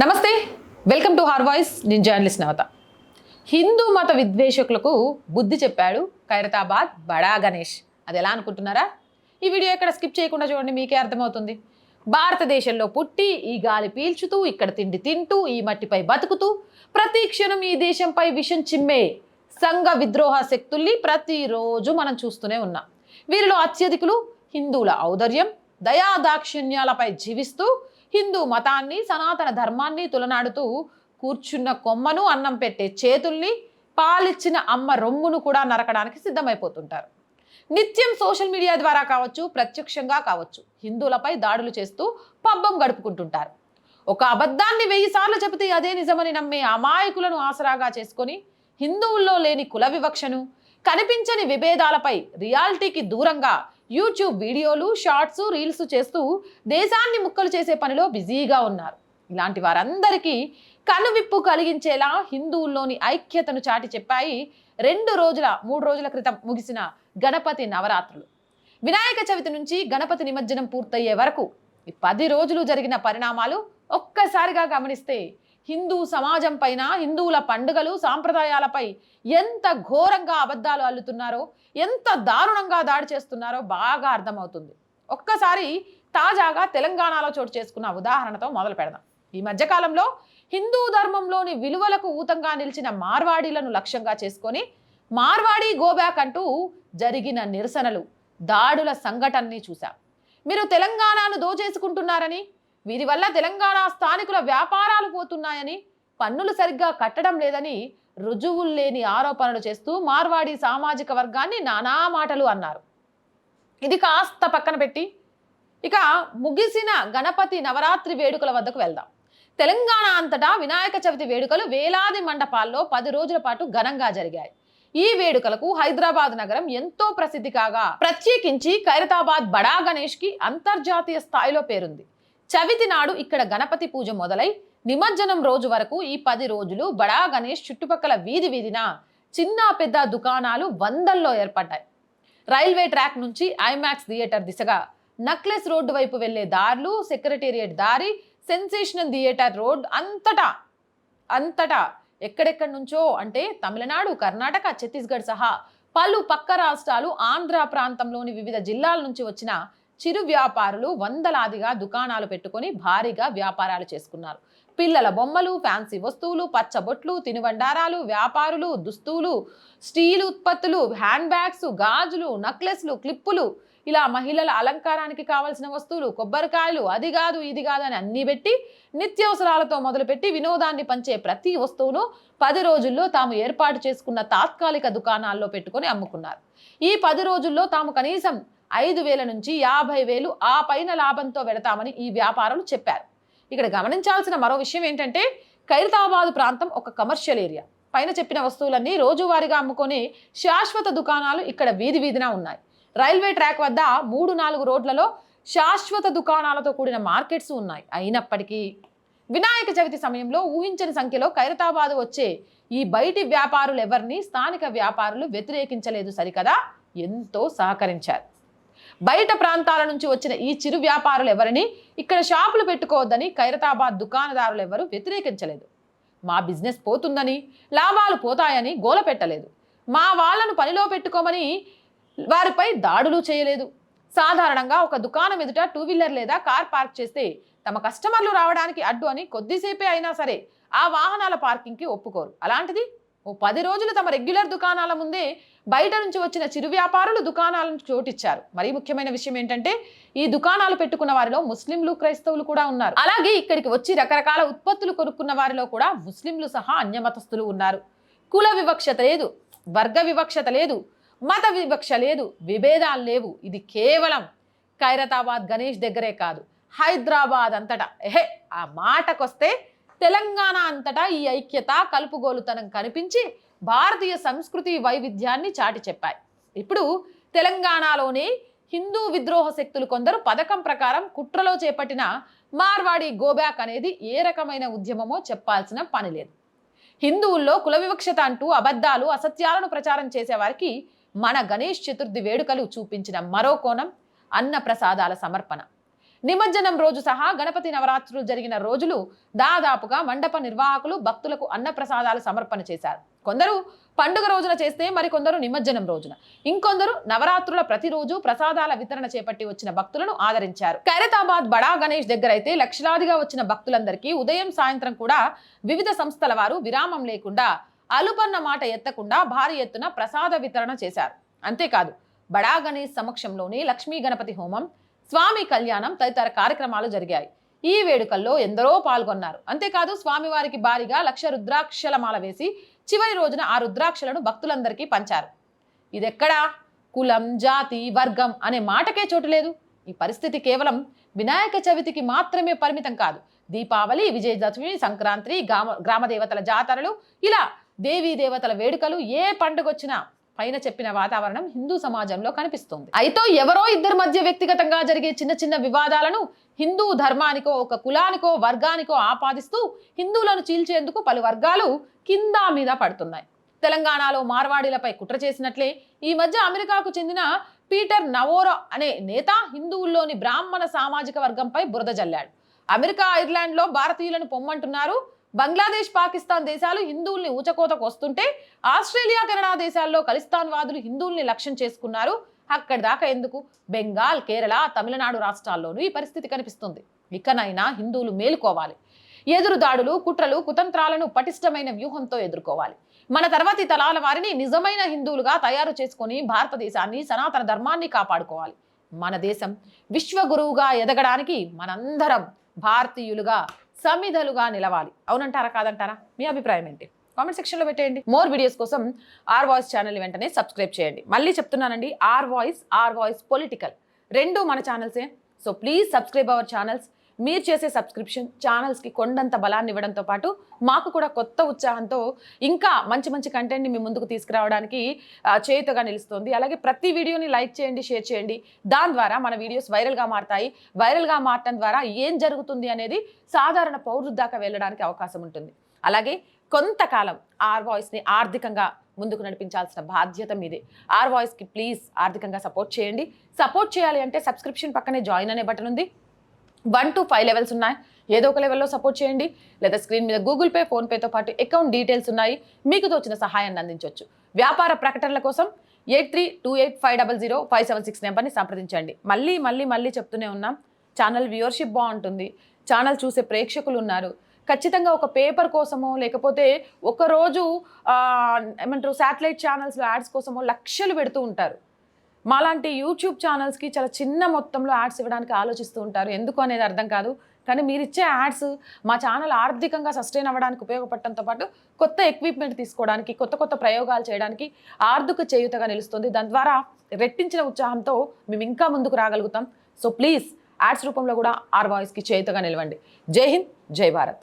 నమస్తే welcome to hour voice. నేను journalist Navata. Hindu మత విద్వేషకులకు బుద్ధి చెప్పాడు ఖైరతాబాద్ బడా గణేష్. అది ఎలా అనుకుంటున్నారా? ఈ వీడియో ఎక్కడ స్కిప్ చేయకుండా చూడండి మీకే అర్థమవుతుంది. భారతదేశంలో పుట్టి ఈ గాలి పీల్చుతూ ఇక్కడ తిండి తింటూ ఈ మట్టిపై బతుకుతూ ప్రతి క్షణం ఈ దేశంపై విషం చిమ్మే సంఘ విద్రోహ శక్తుల్ని ప్రతిరోజు మనం చూస్తూనే ఉన్నాం. వీరిలో అత్యధికులు హిందువుల ఔదర్యం దయాదాక్షిణ్యాలపై జీవిస్తూ హిందూ మతాన్ని సనాతన ధర్మాన్ని తులనాడుతూ కూర్చున్న కొమ్మను అన్నం పెట్టే చేతుల్ని పాలిచ్చిన అమ్మ రొమ్మును కూడా నరకడానికి సిద్ధమైపోతుంటారు. నిత్యం సోషల్ మీడియా ద్వారా కావచ్చు ప్రత్యక్షంగా కావచ్చు హిందువులపై దాడులు చేస్తూ పబ్బం గడుపుకుంటుంటారు. ఒక అబద్ధాన్ని వెయ్యి సార్లు చెబితే అదే నిజమని నమ్మే అమాయకులను ఆసరాగా చేసుకొని హిందువుల్లో లేని కుల వివక్షను కనిపించని విభేదాలపై రియాలిటీకి దూరంగా యూట్యూబ్ వీడియోలు షార్ట్స్ రీల్స్ చేస్తూ దేశాన్ని ముక్కలు చేసే పనిలో బిజీగా ఉన్నారు. ఇలాంటి వారందరికీ కనువిప్పు కలిగించేలా హిందువుల్లోని ఐక్యతను చాటి చెప్పాయి రెండు రోజుల మూడు రోజుల క్రితం ముగిసిన గణపతి నవరాత్రులు. వినాయక చవితి నుంచి గణపతి నిమజ్జనం పూర్తయ్యే వరకు ఈ పది రోజులు జరిగిన పరిణామాలు ఒక్కసారిగా గమనిస్తే హిందూ సమాజం పైన హిందువుల పండుగలు సాంప్రదాయాలపై ఎంత ఘోరంగా అబద్ధాలు అల్లుతున్నారో ఎంత దారుణంగా దాడి చేస్తున్నారో బాగా అర్థమవుతుంది. ఒక్కసారి తాజాగా తెలంగాణలో చోటు చేసుకున్న ఉదాహరణతో మొదలు పెడదాం. ఈ మధ్యకాలంలో హిందూ ధర్మంలోని విలువలకు ఊతంగా నిలిచిన మార్వాడీలను లక్ష్యంగా చేసుకొని మార్వాడీ గోబ్యాక్ అంటూ జరిగిన నిరసనలు దాడుల సంఘటనని చూశాం. మీరు తెలంగాణను దోచేసుకుంటున్నారని వీరి వల్ల తెలంగాణ స్థానికుల వ్యాపారాలు పోతున్నాయని పన్నులు సరిగ్గా కట్టడం లేదని రుజువులు లేని ఆరోపణలు చేస్తూ మార్వాడి సామాజిక వర్గాన్ని నానా మాటలు అన్నారు. ఇది కాస్త పక్కన పెట్టి ఇక ముగిసిన గణపతి నవరాత్రి వేడుకల వద్దకు వెళ్దాం. తెలంగాణ అంతటా వినాయక చవితి వేడుకలు వేలాది మండపాల్లో పది రోజుల పాటు ఘనంగా జరిగాయి. ఈ వేడుకలకు హైదరాబాద్ నగరం ఎంతో ప్రసిద్ధి కాగా ప్రత్యేకించి ఖైరతాబాద్ బడా గణేష్కి అంతర్జాతీయ స్థాయిలో పేరుంది. చవితి నాడు ఇక్కడ గణపతి పూజ మొదలై నిమజ్జనం రోజు వరకు ఈ పది రోజులు బడా గణేష్ చుట్టుపక్కల వీధి వీధిన చిన్న పెద్ద దుకాణాలు వందల్లో ఏర్పడ్డాయి. రైల్వే ట్రాక్ నుంచి ఐమాక్స్ థియేటర్ దిశగా నక్లెస్ రోడ్డు వైపు వెళ్ళే దారులు సెక్రటేరియట్ దారి సెన్సేషనల్ థియేటర్ రోడ్ అంతటా అంతటా ఎక్కడెక్కడి నుంచో అంటే తమిళనాడు కర్ణాటక ఛత్తీస్గఢ్ సహా పలు పక్క రాష్ట్రాలు ఆంధ్ర ప్రాంతంలోని వివిధ జిల్లాల నుంచి వచ్చిన చిరు వ్యాపారులు వందలాదిగా దుకాణాలు పెట్టుకొని భారీగా వ్యాపారాలు చేసుకున్నారు. పిల్లల బొమ్మలు ఫ్యాన్సీ వస్తువులు పచ్చబొట్లు తినుబండారాలు వ్యాపారులు దుస్తువులు స్టీల్ ఉత్పత్తులు హ్యాండ్ బ్యాగ్స్ గాజులు నక్లెస్లు క్లిప్పులు. ఇలా మహిళల అలంకారానికి కావలసిన వస్తువులు కొబ్బరికాయలు అది కాదు ఇది కాదు అని అన్నీ పెట్టి నిత్యావసరాలతో మొదలుపెట్టి వినోదాన్ని పంచే ప్రతి వస్తువును పది రోజుల్లో తాము ఏర్పాటు చేసుకున్న తాత్కాలిక దుకాణాల్లో పెట్టుకొని అమ్ముకున్నారు. ఈ పది రోజుల్లో తాము కనీసం ఐదు వేల నుంచి యాభై వేలు ఆ పైన లాభంతో వెడతామని ఈ వ్యాపారులు చెప్పారు. ఇక్కడ గమనించాల్సిన మరో విషయం ఏంటంటే ఖైరతాబాద్ ప్రాంతం ఒక కమర్షియల్ ఏరియా. పైన చెప్పిన వస్తువులన్నీ రోజువారీగా అమ్ముకునే శాశ్వత దుకాణాలు ఇక్కడ వీధి వీధిన ఉన్నాయి. రైల్వే ట్రాక్ వద్ద మూడు నాలుగు రోడ్లలో శాశ్వత దుకాణాలతో కూడిన మార్కెట్స్ ఉన్నాయి. అయినప్పటికీ వినాయక చవితి సమయంలో ఊహించని సంఖ్యలో ఖైరతాబాద్ వచ్చే ఈ బయటి వ్యాపారులు ఎవరిని స్థానిక వ్యాపారులు వ్యతిరేకించలేదు సరికదా? ఎంతో సహకరించారు. బయట ప్రాంతాల నుంచి వచ్చిన ఈ చిరు వ్యాపారులు ఎవరిని? ఇక్కడ షాపులు పెట్టుకోవద్దని ఖైరతాబాద్ దుకాణదారులు ఎవరు వ్యతిరేకించలేదు. మా బిజినెస్ పోతుందని లాభాలు పోతాయని గోల పెట్టలేదు. మా వాళ్ళను పనిలో పెట్టుకోమని వారిపై దాడులు చేయలేదు. సాధారణంగా ఒక దుకాణం ఎదుట టూ వీలర్ లేదా కార్ పార్క్ చేస్తే తమ కస్టమర్లు రావడానికి అడ్డు అని కొద్దిసేపే అయినా సరే ఆ వాహనాల పార్కింగ్కి ఒప్పుకోరు. అలాంటిది ఓ పది రోజులు తమ రెగ్యులర్ దుకాణాల ముందే బయట నుంచి వచ్చిన చిరు వ్యాపారులు దుకాణాలను చోటిచ్చారు. మరీ ముఖ్యమైన విషయం ఏంటంటే ఈ దుకాణాలు పెట్టుకున్న వారిలో ముస్లింలు క్రైస్తవులు కూడా ఉన్నారు. అలాగే ఇక్కడికి వచ్చి రకరకాల ఉత్పత్తులు కొనుక్కున్న వారిలో కూడా ముస్లింలు సహా అన్యమతస్థులు ఉన్నారు. కుల వివక్షత లేదు వర్గ వివక్షత లేదు మత వివక్ష లేదు విభేదాలు లేవు. ఇది కేవలం ఖైరతాబాద్ గణేష్ దగ్గరే కాదు హైదరాబాద్ అంతటా. ఎహే ఆ మాటకొస్తే తెలంగాణ అంతటా ఈ ఐక్యత కలుపుగోలుతనం కనిపించి భారతీయ సంస్కృతి వైవిధ్యాన్ని చాటి చెప్పాయి. ఇప్పుడు తెలంగాణలోని హిందూ విద్రోహ శక్తులు కొందరు పథకం ప్రకారం కుట్రలో చేపట్టిన మార్వాడి గోబ్యాక్ అనేది ఏ రకమైన ఉద్యమమో చెప్పాల్సిన పని లేదు. హిందువుల్లో కుల వివక్షత అంటూ అబద్ధాలు అసత్యాలను ప్రచారం చేసేవారికి మన గణేష్ చతుర్థి వేడుకలు చూపించిన మరో కోణం అన్న ప్రసాదాల సమర్పణ. నిమజ్జనం రోజు సహా గణపతి నవరాత్రులు జరిగిన రోజులు దాదాపుగా మండప నిర్వాహకులు భక్తులకు అన్నప్రసాదాలు సమర్పణ చేశారు. కొందరు పండుగ రోజున చేస్తే మరికొందరు నిమజ్జనం రోజున. ఇంకొందరు నవరాత్రుల ప్రతిరోజు ప్రసాదాల వితరణ చేపట్టి వచ్చిన భక్తులను ఆదరించారు. ఖైరతాబాద్ బడా గణేష్ దగ్గర అయితే లక్షలాదిగా వచ్చిన భక్తులందరికీ ఉదయం సాయంత్రం కూడా వివిధ సంస్థల వారు విరామం లేకుండా అలుపన్న మాట ఎత్తకుండా భారీ ఎత్తున ప్రసాద వితరణ చేశారు. అంతేకాదు బడా గణేష్ సమక్షంలోనే లక్ష్మీ గణపతి హోమం స్వామి కళ్యాణం తదితర కార్యక్రమాలు జరిగాయి. ఈ వేడుకల్లో ఎందరో పాల్గొన్నారు. అంతేకాదు స్వామివారికి భారీగా లక్ష రుద్రాక్షల మాల వేసి చివరి రోజున ఆ రుద్రాక్షలను భక్తులందరికీ పంచారు. ఇదెక్కడా? కులం జాతి వర్గం అనే మాటకే చోటు లేదు. ఈ పరిస్థితి కేవలం వినాయక చవితికి మాత్రమే పరిమితం కాదు. దీపావళి విజయదశమి సంక్రాంతి గ్రామ గ్రామ దేవతల జాతరలు ఇలా దేవీ దేవతల వేడుకలు ఏ పండుగ వచ్చినా పైన చెప్పిన వాతావరణం హిందూ సమాజంలో కనిపిస్తుంది. అయితే ఎవరో ఇద్దరి మధ్య వ్యక్తిగతంగా జరిగే చిన్న చిన్న వివాదాలను హిందూ ధర్మానికో ఒక కులానికో వర్గానికో ఆపాదిస్తూ హిందువులను చీల్చేందుకు పలు వర్గాలు కింద మీద పడుతున్నాయి. తెలంగాణలో మార్వాడీలపై కుట్ర చేసినట్లే ఈ మధ్య అమెరికాకు చెందిన పీటర్ నవోరా అనే నేత హిందువుల్లోని బ్రాహ్మణ సామాజిక వర్గంపై బురద జల్లాడు. అమెరికా ఐర్లాండ్లో భారతీయులను పొమ్మంటున్నారు బంగ్లాదేశ్ పాకిస్తాన్ దేశాలు హిందువుల్ని ఊచకోతకు వస్తుంటే ఆస్ట్రేలియా కెనడా దేశాల్లో ఖలిస్తాన్ వాదులు హిందువుల్ని లక్ష్యం చేసుకున్నారు. అక్కడి దాకా ఎందుకు? బెంగాల్ కేరళ తమిళనాడు రాష్ట్రాల్లోనూ ఈ పరిస్థితి కనిపిస్తుంది. ఇకనైనా హిందువులు మేలుకోవాలి. ఎదురు దాడులు కుట్రలు కుతంత్రాలను పటిష్టమైన వ్యూహంతో ఎదుర్కోవాలి. మన తర్వాతి తలాల వారిని నిజమైన హిందువులుగా తయారు చేసుకొని భారతదేశాన్ని సనాతన ధర్మాన్ని కాపాడుకోవాలి. మన దేశం విశ్వగురువుగా ఎదగడానికి మనందరం భారతీయులుగా సమిధలుగా నిలవాలి. అవునంటారా కాదంటారా? మీ అభిప్రాయం ఏంటి? కామెంట్ సెక్షన్లో పెట్టేయండి. మోర్ వీడియోస్ కోసం ఆర్ వాయిస్ ఛానల్ వెంటనే సబ్స్క్రైబ్ చేయండి. మళ్ళీ చెప్తున్నానండి R voice R voice political రెండు మన ఛానల్సే. So please subscribe our channels. మీరు చేసే సబ్స్క్రిప్షన్ ఛానల్స్కి కొండంత బలాన్ని ఇవ్వడంతో పాటు మాకు కూడా కొత్త ఉత్సాహంతో ఇంకా మంచి మంచి కంటెంట్ని మీ ముందుకు తీసుకురావడానికి చేయుతగా నిలుస్తుంది. అలాగే ప్రతి వీడియోని లైక్ చేయండి షేర్ చేయండి. దాని ద్వారా మన వీడియోస్ వైరల్గా మారతాయి. వైరల్గా మారటం ద్వారా ఏం జరుగుతుంది అనేది సాధారణ పౌరుల దాకా వెళ్ళడానికి అవకాశం ఉంటుంది. అలాగే కొంతకాలం ఆర్ వాయిస్ని ఆర్థికంగా ముందుకు నడిపించాల్సిన బాధ్యత మీదే. ఆర్ వాయిస్కి ప్లీజ్ ఆర్థికంగా సపోర్ట్ చేయండి. సపోర్ట్ చేయాలి అంటే సబ్స్క్రిప్షన్ పక్కనే జాయిన్ అనే బటన్ ఉంది. వన్ టు ఫైవ్ లెవెల్స్ ఉన్నాయి. ఏదో ఒక లెవెల్లో సపోర్ట్ చేయండి. లేదా స్క్రీన్ మీద గూగుల్ పే ఫోన్పేతో పాటు అకౌంట్ డీటెయిల్స్ ఉన్నాయి. మీకు తోచిన సహాయాన్ని అందించవచ్చు వ్యాపార ప్రకటనల కోసం eight three two eight five double zero five seven six నెంబర్ని సంప్రదించండి. మళ్ళీ మళ్ళీ మళ్ళీ చెప్తూనే ఉన్నాం. ఛానల్ వ్యూవర్షిప్ బాగుంటుంది. ఛానల్ చూసే ప్రేక్షకులు ఉన్నారు. ఖచ్చితంగా ఒక పేపర్ కోసమో లేకపోతే ఒకరోజు ఏమంటారు శాటిలైట్ ఛానల్స్లో యాడ్స్ కోసమో లక్షలు పెడుతూ ఉంటారు. మాలాంటి యూట్యూబ్ ఛానల్స్కి చాలా చిన్న మొత్తంలో యాడ్స్ ఇవ్వడానికి ఆలోచిస్తూ ఉంటారు. ఎందుకు అనేది అర్థం కాదు. కానీ మీరు ఇచ్చే యాడ్స్ మా ఛానల్ ఆర్థికంగా సస్టైన్ అవ్వడానికి ఉపయోగపడటంతో పాటు కొత్త ఎక్విప్మెంట్ తీసుకోవడానికి కొత్త కొత్త ప్రయోగాలు చేయడానికి ఆర్థిక చేయుతగా నిలుస్తుంది. దాని ద్వారా రెట్టించిన ఉత్సాహంతో మేము ఇంకా ముందుకు రాగలుగుతాం. సో ప్లీజ్ యాడ్స్ రూపంలో కూడా ఆర్ వాయిస్కి చేయుతగా నిలవండి. జై హింద్ జై భారత్.